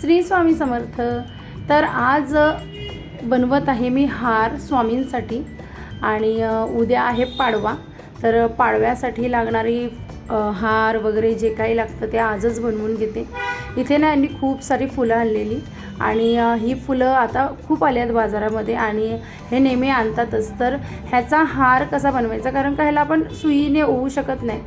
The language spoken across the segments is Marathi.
श्री स्वामी समर्थ. तर आज बनवत आहे मी हार स्वामींसाठी आणि उद्या आहे पाडवा. तर पाडव्यासाठी लागणारी हार वगैरे जे काही लागतं ते आजच बनवून घेते. इथे ना यांनी खूप सारी फुलं आणलेली. आणि ही फुलं आता खूप आली आहेत बाजारामध्ये आणि हे नेहमी आणतातच. तर ह्याचा हार कसा बनवायचा? कारण का ह्याला आपण सुईने होऊ शकत नाही.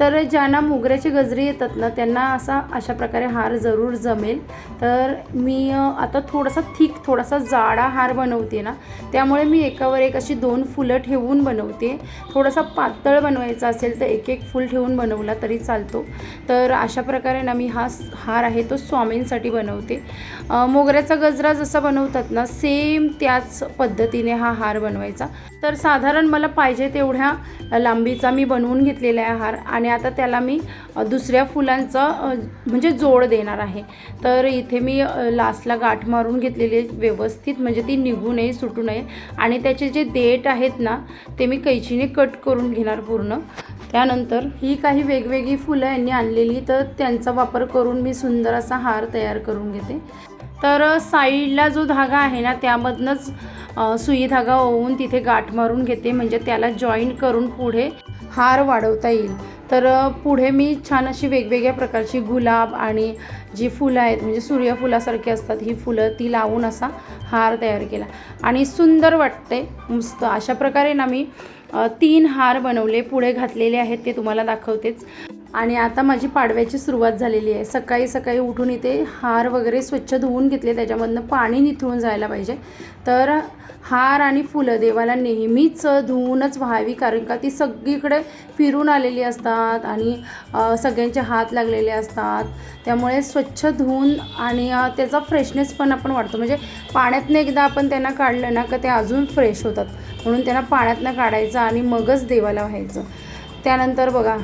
तर ज्यांना मोगऱ्याची गजरी येतात ना त्यांना असा अशा प्रकारे हार जरूर जमेल. तर मी आता थोडासा थिक थोडासा जाडा हार बनवते ना त्यामुळे मी एकावर एक अशी दोन फुलं ठेवून बनवते. थोडासा पातळ बनवायचा असेल तर एक एक फुल ठेवून बनवला तरी चालतो. तर अशा प्रकारे ना मी हा स- हार आहे तो स्वामींसाठी बनवते. मोगऱ्याचा गजरा जसा बनवतात ना सेम त्याच पद्धतीने हा हार बनवायचा. तर साधारण मला पाहिजे तेवढ्या लांबीचा मी बनवून घेतलेला आहे हार आणि आता त्याला मी दुसऱ्या फुलांचा म्हणजे जोड देणार आहे. तर इथे मी लास्टला गाठ मारून घेतलेली आहे व्यवस्थित म्हणजे ती निघू नये सुटू नये. आणि त्याचे जे देठ आहेत ना ते मी कैचीने कट करून घेणार पूर्ण. त्यानंतर ही काही वेगवेगळी फुलं यांनी आणलेली तर त्यांचा वापर करून मी सुंदर सुंदर असा हार तयार करून घेते. तर साईडला जो धागा आहे ना त्यामधनंच सुई धागा ओवून तिथे गाठ मारून घेते. म्हणजे त्याला जॉईन करून पुढे हार वाढवता येईल. तर पुढे मी छान अशी वेगवेगळ्या प्रकारची गुलाब आणि जी फुलं आहेत म्हणजे सूर्यफुलासारखी असतात ही फुलं ती लावून असा हार तयार केला. आणि सुंदर वाटते मस्त. अशा प्रकारे ना मी तीन हार बनवले पुढे घातलेले आहेत ते तुम्हाला दाखवतेच. आणि आता माझी पाडव्याची सुरुवात झालेली आहे. सकाळी सकाळी उठून इथे हार वगैरे स्वच्छ धुवून घेतले. त्याच्यामधनं पाणी निथळून जायला पाहिजे. तर हार आणि फुलं देवाला नेहमीच धुवूनच व्हावी कारण का ती सगळीकडे फिरून आलेली असतात आणि सगळ्यांचे हात लागलेले असतात. त्यामुळे स्वच्छ धुवून आणि त्याचा फ्रेशनेस पण आपण वाढतो. म्हणजे पाण्यातनं एकदा आपण त्यांना काढलं ना का ते अजून फ्रेश होतात. म्हणून त्यांना पाण्यातनं काढायचं आणि मगच देवाला व्हायचं. त्यानंतर बघा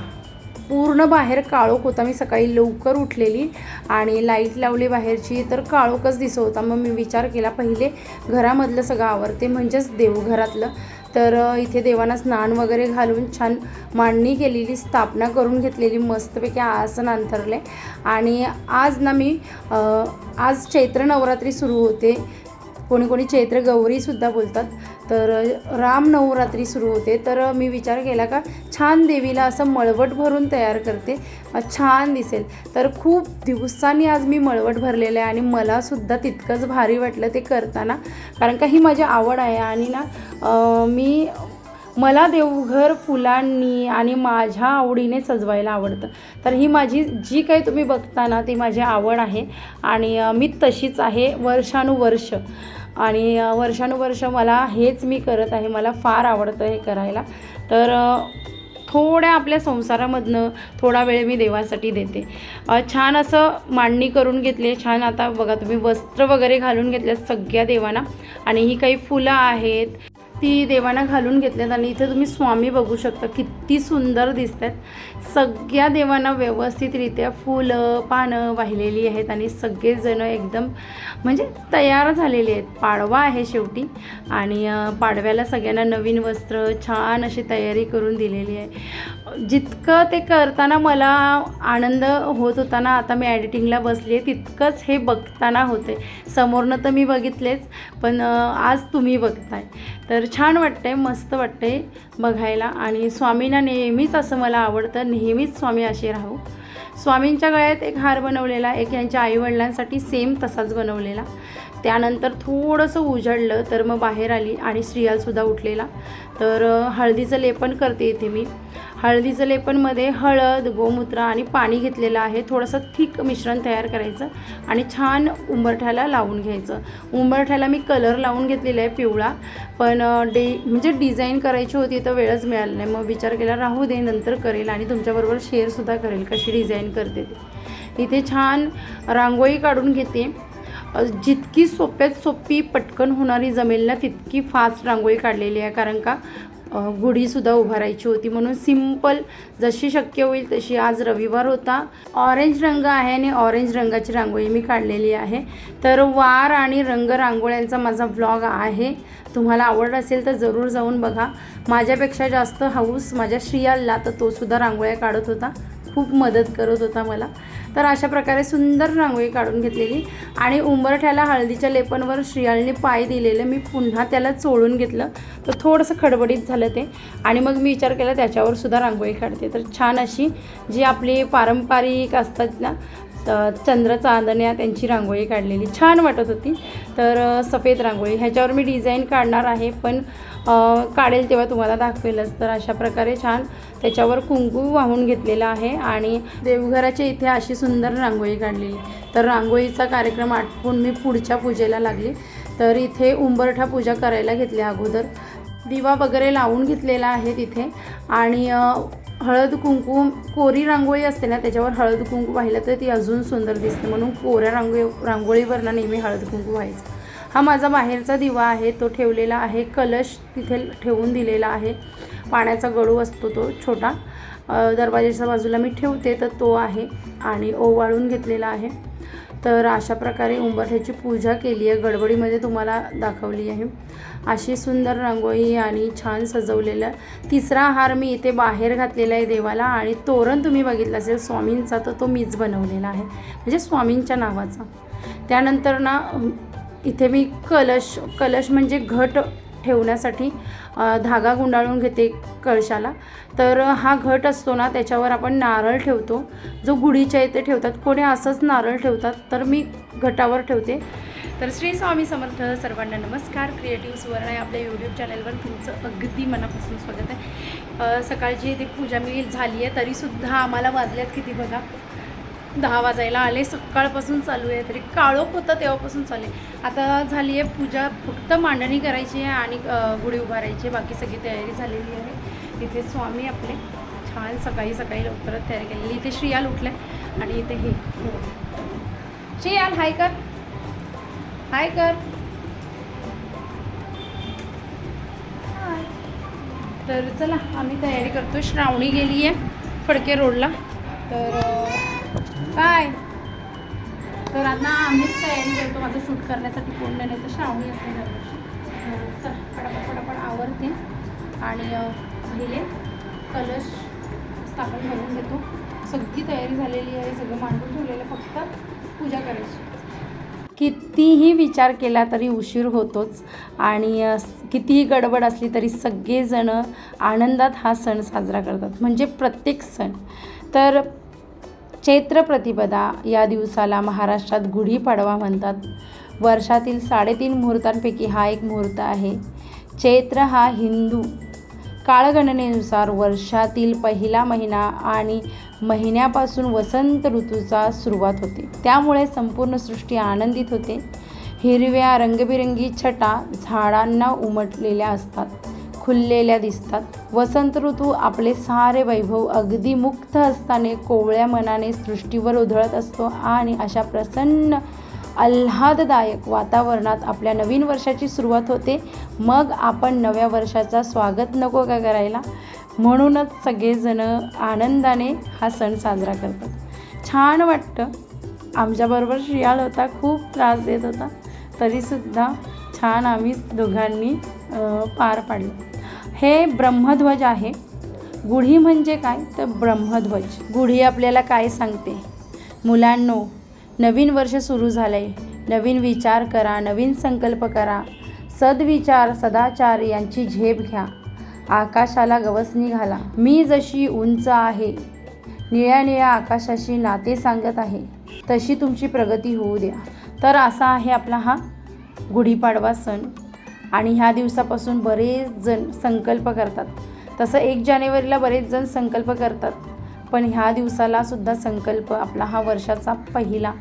पूर्ण बाहेर काळोख होता. मी सकाळी लवकर उठलेली आणि लाइट लावली बाहेरची तर काळोखच दिसत होता. मग मी विचार केला पहिले घरामधलं सगळं आवरते म्हणजेच देवघरातलं. तर इथे देवांना स्नान वगैरे घालून छान मांडणी केलेली स्थापना करून घेतलेली मस्तपैकी आसन अंथरले. आणि आज ना मी आज चैत्र नवरात्री सुरू होते. कोणी कोणी चैत्र गौरीसुद्धा बोलतात. तर राम नवरात्री सुरू होते. तर मी विचार केला का छान देवीला असं मळवट भरून तयार करते. छान दिसेल. तर खूप दिवसांनी आज मी मळवट भरलेलं आहे आणि मलासुद्धा तितकंच भारी वाटलं ते करताना. कारण का ही माझी आवड आहे आणि ना मी मला देवघर फुलांनी आणि माझ्या आवडीने सजवायला आवडतं. तर ही माझी जी काही तुम्ही बघता ना ती माझी आवड आहे. आणि मी तशीच आहे वर्षानुवर्ष. आणि वर्षानुवर्ष मला हेच मी करत आहे मला फार आवडतं हे करायला. तर थोड्या आपल्या संसारामधनं थोडा वेळ मी देवासाठी देते. छान असं मांडणी करून घेतली छान आता बघा तुम्ही वस्त्र वगैरे घालून घेतले सगळ्या देवांना. आणि ही काही फुलं आहेत. ती देवांना घालून घेतल्यात आणि इथे तुम्ही स्वामी बघू शकता किती सुंदर दिसत आहेत सगळ्या देवांना व्यवस्थितरित्या फुलं पानं वाहिलेली आहेत आणि सगळेजण एकदम म्हणजे तयार झालेले आहेत. पाडवा आहे शेवटी आणि पाडव्याला सगळ्यांना नवीन वस्त्र छान अशी तयारी करून दिलेली आहे. जितकं ते करताना मला आनंद होत होता ना आता मी एडिटिंगला बसली आहे तितकंच हे बघताना होते समोरनं तर मी बघितलेच पण आज तुम्ही बघताय. तर छान वाटतंय मस्त वाटतंय बघायला. आणि स्वामींना नेहमीच असं मला आवडतं नेहमीच स्वामी असे राहू. स्वामींच्या गळ्यात एक हार बनवलेला एक यांच्या आईवडिलांसाठी सेम तसाच बनवलेला. त्यानंतर थोडंसं उजळलं तर मग बाहेर आली आणि श्रियालसुद्धा उठलेला. तर हळदीचं लेपन करते इथे मी. हळदीचं लेपनमध्ये हळद गोमूत्र आणि पाणी घेतलेलं आहे. थोडंसं थिक मिश्रण तयार करायचं आणि छान उंबरठ्याला लावून घ्यायचं. उंबरठ्याला मी कलर लावून घेतलेला आहे पिवळा पण डे म्हणजे डिझाईन करायची होती तर वेळच मिळाला नाही. मग विचार केला राहू दे नंतर करेल आणि तुमच्याबरोबर शेअरसुद्धा करेल कशी डिझाईन करते ते. इथे छान रांगोळी काढून घेते. जितकी सोप्यात सोपी पटकन होणारी जमेल ना तितकी फास्ट रांगोळी काढलेली आहे. कारण का? गुढीसुद्धा उभारायची होती म्हणून सिंपल जशी शक्य होईल तशी आज रविवार होता. ऑरेंज रंग आहे आणि ऑरेंज रंगाची रांगोळी मी काढलेली आहे. तर वार आणि रंग रांगोळ्यांचा माझा व्लॉग आहे. तुम्हाला आवड असेल तर जरूर जाऊन बघा. माझ्यापेक्षा जास्त हाऊस माझ्या श्रियालला तर तोसुद्धा रांगोळ्या काढत होता. खूप मदत करत होता मला. तर अशा प्रकारे सुंदर रांगोळी काढून घेतलेली आणि उंबरठ्याला हळदीच्या लेपनवर श्रियाळने पाय दिलेलं मी पुन्हा त्याला चोळून घेतलं. तर थोडंसं खडबडीत झालं ते. आणि मग मी विचार केला त्याच्यावर सुद्धा रांगोळी काढते. तर छान अशी जी आपली पारंपरिक असतात ना तर चंद्र चांदण्या त्यांची रांगोळी काढलेली. छान वाटत होती. तर सफेद रांगोळी. ह्याच्यावर मी डिझाईन काढणार आहे पण काढेल तेव्हा तुम्हाला दाखवेलच. तर अशा प्रकारे छान त्याच्यावर कुंकू वाहून घेतलेलं आहे आणि देवघराच्या इथे अशी सुंदर रांगोळी काढलेली. तर रांगोळीचा कार्यक्रम आटपून मी पुढच्या पूजेला लागली. तर इथे उंबरठा पूजा करायला घेतली अगोदर. दिवा वगैरे लावून घेतलेला आहे तिथे. आणि हळद कुंकू कोरी रांगोळी असते ना त्याच्यावर हळद कुंकू वाहिलं तर ती अजून सुंदर दिसते. म्हणून कोऱ्या रांगोळी रांगोळीवर ना नेहमी हळद कुंकू व्हायचं. हा माझा बाहेरचा दिवा आहे तो ठेवलेला आहे. कलश तिथे ठेवून दिलेला आहे. पाण्याचा गडू असतो तो छोटा. दरवाजेच्या दरवाजाच्या बाजूला मी ठेवते तर तो आहे आणि ओवाळून घेतलेला आहे. तर अशा प्रकारे उंबरठ्याची पूजा केली आहे. गडबडीमध्ये तुम्हाला दाखवली आहे. अशी सुंदर रांगोळी आणि छान सजवलेलं तिसरा हार मी इथे बाहेर घातलेला आहे देवाला आणि तोरण तुम्ही बघितलं असेल स्वामींचा तर तो मीच बनवलेला आहे. म्हणजे स्वामींच्या नावाचा. त्यानंतर ना इथे मी कलश कलश म्हणजे घट ठेवण्यासाठी धागा गुंडाळून घेते कळशाला. तर हा घट असतो ना त्याच्यावर आपण नारळ ठेवतो. जो गुढीच्या इथे ठेवतात. कोणी असंच नारळ ठेवतात तर मी घटावर ठेवते. तर श्री स्वामी समर्थ सर्वांना नमस्कार. क्रिएटिव्ह सुवर्ण आहे आपल्या यूट्यूब चॅनलवर तुमचं अगदी मनापासून स्वागत आहे. सकाळची ती पूजा मी झाली आहे तरीसुद्धा आम्हाला वाजल्यात किती बघा. दहा वाजायला आले सकाळपासून चालू आहे तरी काळोख होतं तेव्हापासून चालू आहे. आता झाली आहे पूजा फक्त मांडणी करायची आहे आणि गुढी उभारायची आहे बाकी सगळी तयारी झालेली आहे. इथे स्वामी आपले छान सकाळी सकाळी लवकरच तयारी केलेली इथे श्रियाल उठले आणि इथे हे श्रियाल हाय कर. हाय कर. तर चला आम्ही तयारी करतो श्रावणी गेली आहे फडके रोडला. तर काय? तर आता आम्हीच तयारी करतो माझं शूट करण्यासाठी कोण नाही तर श्रावणी असते दरवर्षी. तर चला पटापट पटापट आवरते. आणि पहिले कलश स्थापन करून घेतो. सगळी तयारी झालेली आहे सगळं मांडून ठेवलेलं फक्त पूजा करायची. कितीही विचार केला तरी उशीर होतोच. आणि कितीही गडबड असली तरी सगळेजणं आनंदात हा सण साजरा करतात. म्हणजे प्रत्येक सण. तर चैत्र प्रतिपदा या दिवसाला महाराष्ट्रात गुढीपाडवा म्हणतात. वर्षातील साडेतीन मुहूर्तांपैकी हा एक मुहूर्त आहे. चैत्र हा हिंदू काळगणनेनुसार वर्षातील पहिला महिना आणि महिन्यापासून वसंत ऋतूचा सुरुवात होते. त्यामुळे संपूर्ण सृष्टी आनंदित होते. हिरव्या रंगबिरंगी छटा झाडांना उमटलेल्या असतात. खुललेल्या दिसतात. वसंत ऋतू आपले सारे वैभव अगदी मुक्त असताने कोवळ्या मनाने सृष्टीवर उधळत असतो आणि अशा प्रसन्न आल्हाददायक वातावरणात आपल्या नवीन वर्षाची सुरुवात होते. मग आपण नव्या वर्षाचा स्वागत नको का करायला? म्हणूनच सगळेजण आनंदाने हा सण साजरा करतात. छान वाटतं. आमच्याबरोबर शियाळ होता खूप त्रास देत होता. तरीसुद्धा छान आम्ही दोघांनी पार पाडलं. हे ब्रह्मध्वज आहे. गुढी म्हणजे काय? तर ब्रह्मध्वज. गुढी आपल्याला काय सांगते? मुलांनो नवीन वर्ष सुरू झालं आहे नवीन विचार करा नवीन संकल्प करा. सद्विचार सदाचार यांची झेप घ्या. आकाशाला गवसणी घाला. मी जशी उंच आहे निळ्या निळ्या आकाशाशी नाते सांगत आहे तशी तुमची प्रगती होऊ द्या. तर असा आहे आपला हा गुढीपाडवा सण. आणि ह्या दिवसापासून बरेच जण संकल्प करतात. तसं एक जानेवारीला बरेच जण संकल्प करतात. पण ह्या दिवसाला सुद्धा संकल्प आपला हा वर्षाचा पहिला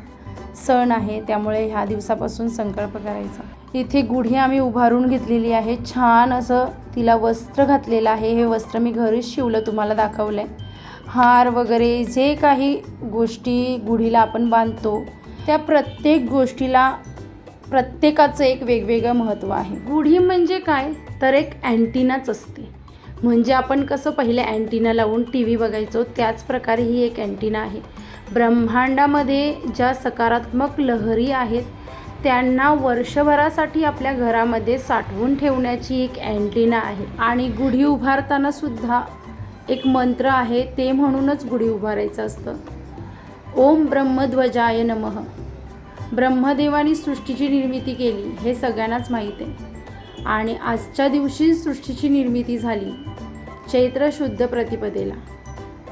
सण आहे त्यामुळे ह्या दिवसापासून संकल्प करायचा. इथे गुढी आम्ही उभारून घेतलेली आहे. छान असं तिला वस्त्र घातलेलं आहे. हे वस्त्र मी घरीच शिवलं तुम्हाला दाखवलं आहे हार वगैरे जे काही गोष्टी गुढीला आपण बांधतो त्या प्रत्येक गोष्टीला प्रत्येकाचं एक वेगवेगळं महत्त्व आहे. गुढी म्हणजे काय? तर एक अँटिनाच असते. म्हणजे आपण कसं पहिले अँटिना लावून टी व्ही बघायचो त्याच प्रकारे ही एक अँटिना आहे. ब्रह्मांडामध्ये ज्या सकारात्मक लहरी आहेत त्यांना वर्षभरासाठी आपल्या घरामध्ये साठवून ठेवण्याची एक अँटिना आहे. आणि गुढी उभारताना सुद्धा एक मंत्र आहे ते म्हणूनच गुढी उभारायचं असतं. ओम ब्रह्मध्वजाय नमः. ब्रह्मदेवाने सृष्टीची निर्मिती केली हे सगळ्यांनाच माहीत आहे. आणि आजच्या दिवशी सृष्टीची निर्मिती झाली चैत्र शुद्ध प्रतिपदेला.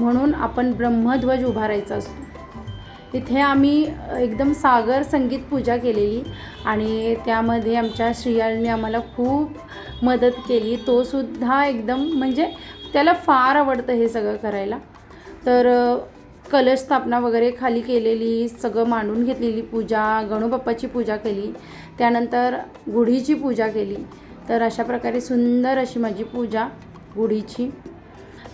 म्हणून आपण ब्रह्मध्वज उभारायचा असतो. तिथे आम्ही एकदम सागर संगीत पूजा केलेली आणि त्यामध्ये आमच्या श्रियालने आम्हाला खूप मदत केली. तो सुद्धा एकदम म्हणजे त्याला फार आवडतं हे सगळं करायला. तर कलश स्थापना वगैरे खाली केलेली सगळं मांडून घेतलेली पूजा गणूबाप्पाची पूजा केली. त्यानंतर गुढीची पूजा केली. तर अशा प्रकारे सुंदर अशी माझी पूजा गुढीची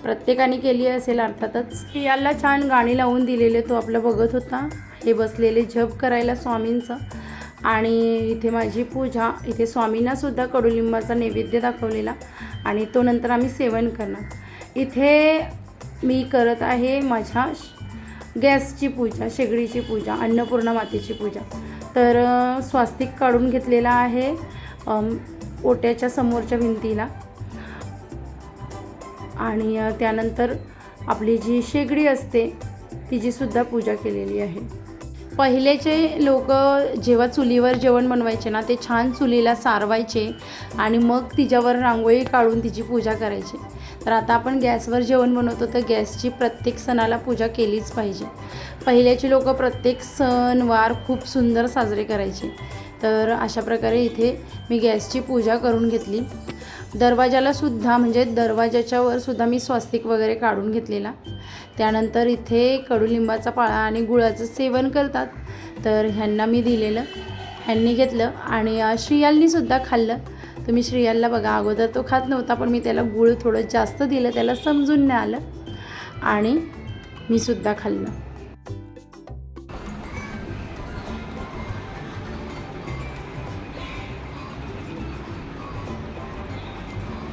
प्रत्येकाने केली असेल अर्थातच. याला छान गाणी लावून दिलेले तो आपलं बघत होता. हे बसलेले जप करायला स्वामींचं. आणि इथे माझी पूजा इथे स्वामींनासुद्धा कडुलिंबाचा नैवेद्य दाखवलेला आणि तो नंतर आम्ही सेवन करणार. इथे मी करत आहे माझ्या गॅसची पूजा शेगडीची पूजा अन्नपूर्णा मातेची पूजा. तर स्वास्तिक काढून घेतलेला आहे ओट्याच्या समोरच्या भिंतीला. आणि त्यानंतर आपली जी शेगडी असते तिची सुद्धा पूजा केलेली आहे. पहिलेचे लोक जेव्हा चुलीवर जेवण बनवायचे ना ते छान चुलीला सारवायचे आणि मग तिच्यावर रांगोळी काढून तिची पूजा करायची. तर आता आपण गॅसवर जेवण बनवतो तर गॅसची प्रत्येक सणाला पूजा केलीच पाहिजे. पहिल्याची लोक प्रत्येक सण वार खूप सुंदर साजरे करायचे. तर अशा प्रकारे इथे मी गॅसची पूजा करून घेतली. दरवाजाला सुद्धा म्हणजे दरवाजाच्या वर सुद्धा मी स्वास्तिक वगैरे काढून घेतलेला. त्यानंतर इथे कडुलिंबाचा पाळा आणि गुळाचं सेवन करतात. तर ह्यांना मी दिलेलं ह्यांनी घेतलं आणि श्रियालनीसुद्धा खाल्लं. तुम्ही श्रियालला बघा अगोदर तो खात नव्हता पण मी त्याला गुळ थोडं जास्त दिलं त्याला समजून नाही आलं आणि मी सुद्धा खाल्लं.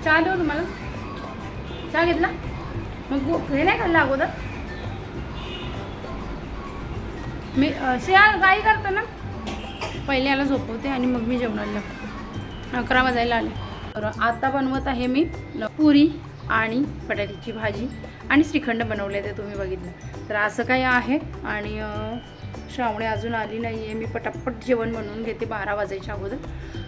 चहा देऊ तुम्हाला? चहा घेतला? मग हे नाही खाल्लं अगोदर? मी श्रेया काही करतो ना? पहिले याला झोपवते आणि मग मी जेवणाला लागतो. अकरा वाजायला आले. बरं आता बनवत आहे मी पुरी आणि बटाट्याची भाजी आणि श्रीखंड बनवले ते तुम्ही बघितलं. तर असं काही आहे आणि श्रावणी अजून आली नाही आहे मी पटापट जेवण बनवून घेते बारा वाजायच्या अगोदर.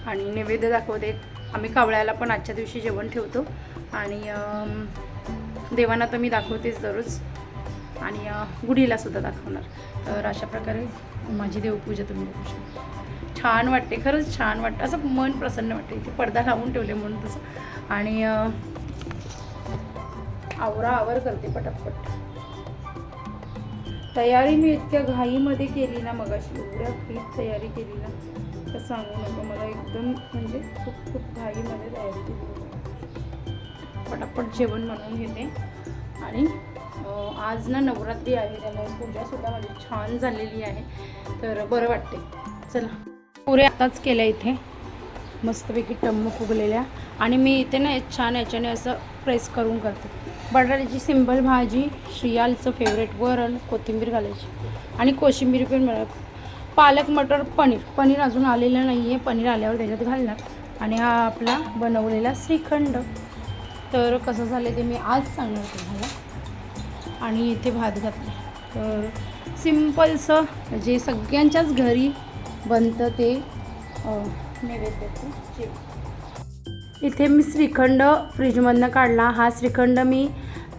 आणि नैवेद्य दाखवते. आम्ही कावळ्याला पण आजच्या दिवशी जेवण ठेवतो. आणि देवांना तर मी दाखवतेच दररोज. आणि गुढीलासुद्धा दाखवणार. तर अशा प्रकारे माझी देवपूजा तुम्ही बघू शकता. छान वाटते खरंच छान वाटतं. असं मन प्रसन्न वाटते. इथे पडदा लावून ठेवले म्हणून तसं. आणि आवरा आवर करते पटापट. तयारी मी इतक्या घाईमध्ये केली ना मग अशी एवढ्या घाईत तयारी केली ना तर सांगू नको. मला एकदम म्हणजे खूप खूप घाईमध्ये तयारी केली. पटापट जेवण बनवून घेते. आणि आज ना नवरात्री आहे. त्यामुळे पूजासुद्धा माझी छान झालेली आहे. तर बरं वाटते. चला. पुरे आताच केल्या इथे. मस्तपैकी टम्म उगलेल्या आणि मी इथे ना छान याच्याने असं प्रेस करून करते. बटाट्याची सिंपल भाजी श्रियालचं फेवरेट वरण कोथिंबीर घालायची. आणि कोशिंबीर पण मिळत पालक मटर पनीर. पनीर अजून आलेलं नाही आहे पनीर आल्यावर त्याच्यात घालणार. आणि हा आपला बनवलेला श्रीखंड. तर कसं झालं ते मी आज सांगणार तुम्हाला. आणि इथे भात घातले तर सिम्पलसं जे सगळ्यांच्याच घरी बनतं ते नैवेद्याचं. इथे मी श्रीखंड फ्रीजमधनं काढला. हा श्रीखंड मी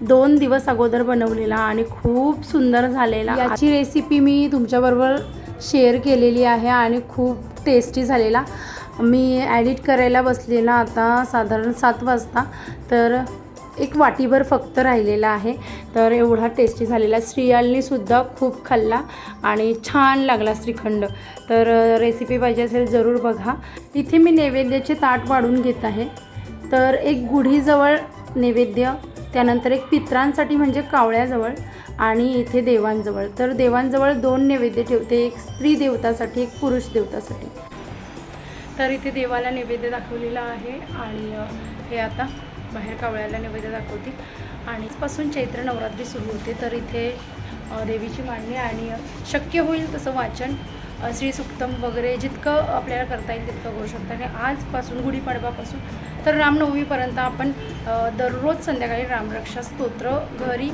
दोन दिवस अगोदर बनवलेला आणि खूप सुंदर झालेला. याची रेसिपी मी तुमच्याबरोबर शेअर केलेली आहे आणि खूप टेस्टी झालेला. मी ॲडिट करायला बसलेला आता साधारण सात वाजता. तर एक वाटीभर फक्त राहिलेला आहे. तर एवढा टेस्टी झालेला श्रियालनी सुद्धा खूप खाल्ला आणि छान लागला श्रीखंड. तर रेसिपी पाहिजे असेल जरूर बघा. इथे मी नैवेद्याचे ताट वाढून घेत आहे. तर एक गुढीजवळ नैवेद्य त्यानंतर एक पित्रांसाठी म्हणजे कावळ्याजवळ आणि इथे देवांजवळ. तर देवांजवळ दोन नैवेद्य ठेवते. एक स्त्री देवतासाठी एक पुरुष देवतासाठी. तर इथे देवाला नैवेद्य दाखवलेला आहे आणि हे आता बाहेर कावळ्याला नैवेद्य दाखवते आणि पासून चैत्र नवरात्री सुरू होते तर इथे देवीची मांडणी आणि शक्य होईल तसं वाचन श्री सुक्तम वगैरे जितकं आपल्याला करता येईल तितकं करू शकतं. आणि आजपासून गुढीपाडवापासून तर रामनवमीपर्यंत आपण दररोज संध्याकाळी रामरक्षा स्तोत्र घरी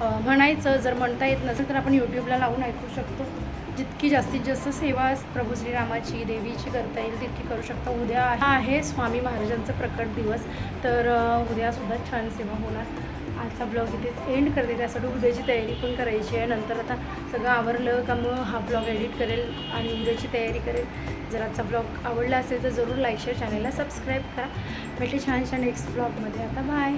म्हणायचं जर म्हणता येत नसेल तर आपण यूट्यूबला लावून ऐकू शकतो. जितकी जास्तीत जास्त सेवा प्रभू श्रीरामाची देवीची करता येईल तितकी करू शकता. उद्या आहे स्वामी महाराजांचा प्रकट दिवस तर उद्यासुद्धा छान सेवा होणार. आजचा ब्लॉग इथेच एंड करते. त्यासाठी उद्याची तयारी पण करायची आहे. नंतर आता सगळं आवरलं का मग हा ब्लॉग एडिट करेल आणि उद्याची तयारी करेल. जर आजचा ब्लॉग आवडला असेल तर जरूर लाईक शेअर चॅनलला सबस्क्राईब करा. भेटले छान नेक्स्ट ब्लॉगमध्ये. आता बाय